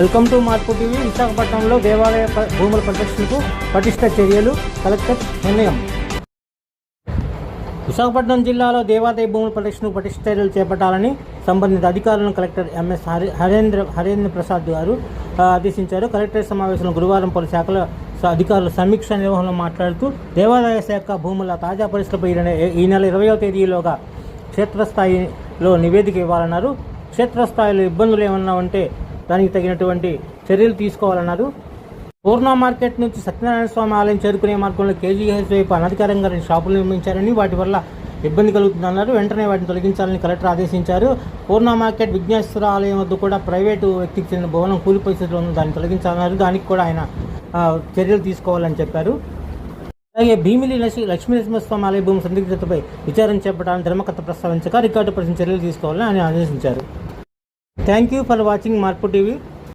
Welcome to మార్పు TV. విశాఖపట్నంలో దేవాలయ భూముల పరిరక్షణకు పటిష్ట చర్యలు. కలెక్టర్ నిర్ణయం. విశాఖపట్నం జిల్లాలో దేవాదాయ భూముల పరిరక్షణకు పటిష్ట చర్యలు చేపట్టాలని సంబంధిత అధికారులను కలెక్టర్ ఎంఎస్ హరి హరేంద్ర హరేంద్ర ప్రసాద్ గారు ఆదేశించారు. కలెక్టరేట్ సమావేశంలో గురువారం పలు శాఖల స- అధికారుల సమీక్ష నిర్వహణలో మాట్లాడుతూ దేవాదాయ శాఖ భూముల తాజా పరిస్థితులపై ఈ నెల ఇరవయో తేదీలోగా క్షేత్రస్థాయిలో నివేదిక ఇవ్వాలన్నారు. క్షేత్రస్థాయిలో ఇబ్బందులు ఏమన్నా ఉంటే దానికి తగినటువంటి చర్యలు తీసుకోవాలన్నారు పూర్ణ మార్కెట్ నుంచి సత్యనారాయణ స్వామి ఆలయం చేరుకునే మార్గంలో కేజీహెచ్ వైపు అనధికారంగా రెండు షాపులు నిర్మించారని వాటి వల్ల ఇబ్బంది కలుగుతుందన్నారు. వెంటనే వాటిని తొలగించాలని కలెక్టర్ ఆదేశించారు. పూర్ణ మార్కెట్ విఘ్నేశ్వర ఆలయం వద్ద కూడా ప్రైవేటు వ్యక్తికి చెందిన భవనం కూలి స్థితిలో ఉంది దాన్ని తొలగించాలన్నారు. దానికి కూడా ఆయన చర్యలు తీసుకోవాలని చెప్పారు. అలాగే భీమిలి లక్ష్మీ లక్ష్మీ నరసింహస్వామి ఆలయ భూమి సందిగ్ధతపై విచారణ చేపట్టాలని ధర్మకర్త ప్రస్తావించగా రికార్డు పరిచిన చర్యలు తీసుకోవాలని ఆయన ఆదేశించారు. Thank you for watching Marpo TV.